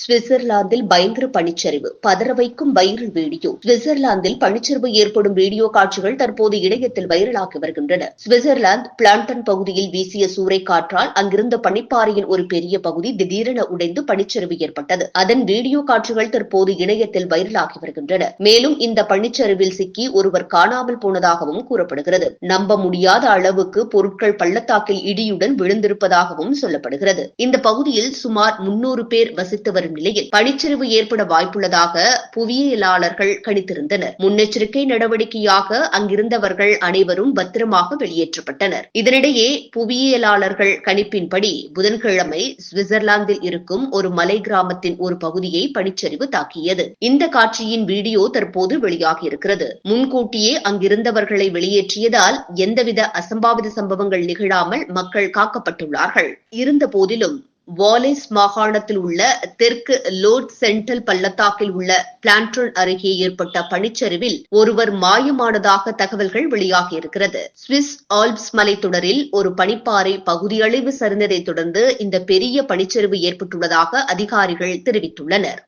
சுவிட்சர்லாந்தில் பயங்கர பனிச்சரிவு பதற வைக்கும் வைரல் வீடியோ. சுவிட்சர்லாந்தில் பனிச்சரிவு ஏற்படும் வீடியோ காட்சிகள் தற்போது இணையத்தில் வைரலாகி வருகின்றன. சுவிட்சர்லாந்து பிளான்டன் பகுதியில் வீசிய சூறை காற்றால் அங்கிருந்த பனிப்பாறையின் ஒரு பெரிய பகுதி திடீரென உடைந்து பனிச்சரிவு ஏற்பட்டது. அதன் வீடியோ காட்சிகள் தற்போது இணையத்தில் வைரலாகி வருகின்றன. மேலும் இந்த பனிச்சரிவில் சிக்கி ஒருவர் காணாமல் போனதாகவும் கூறப்படுகிறது. நம்ப முடியாத அளவுக்கு பொருட்கள் பள்ளத்தாக்கில் இடியுடன் விழுந்திருப்பதாகவும் சொல்லப்படுகிறது. இந்த பகுதியில் சுமார் முன்னூறு பேர் வசித்து வரும் நிலையில் பனிச்சரிவு ஏற்பட வாய்ப்புள்ளதாக புவியியலாளர்கள் கணித்திருந்தனர். முன்னெச்சரிக்கை நடவடிக்கையாக அங்கிருந்தவர்கள் அனைவரும் பத்திரமாக வெளியேற்றப்பட்டனர். இதனிடையே புவியியலாளர்கள் கணிப்பின்படி புதன்கிழமை சுவிட்சர்லாந்தில் இருக்கும் ஒரு மலை கிராமத்தின் ஒரு பகுதியை பனிச்சரிவு தாக்கியது. இந்த காட்சியின் வீடியோ தற்போது வெளியாகியிருக்கிறது. முன்கூட்டியே அங்கிருந்தவர்களை வெளியேற்றியதால் எந்தவித அசம்பாவித சம்பவங்கள் நிகழாமல் மக்கள் காக்கப்பட்டுள்ளார்கள். இருந்த போதிலும் வாலிஸ் மாகாணத்தில் உள்ள தெற்கு லோட் சென்ட்ரல் பள்ளத்தாக்கில் உள்ள பிளான்டன் அருகே ஏற்பட்ட பனிச்சரிவில் ஒருவர் மாயமானதாக தகவல்கள் வெளியாகியிருக்கிறது. சுவிஸ் ஆல்ப்ஸ் மலைத்தொடரில் ஒரு பனிப்பாறை பகுதியளவு சரிந்ததைத் தொடர்ந்து இந்த பெரிய பனிச்சரிவு ஏற்பட்டுள்ளதாக அதிகாரிகள் தெரிவித்துள்ளனர்.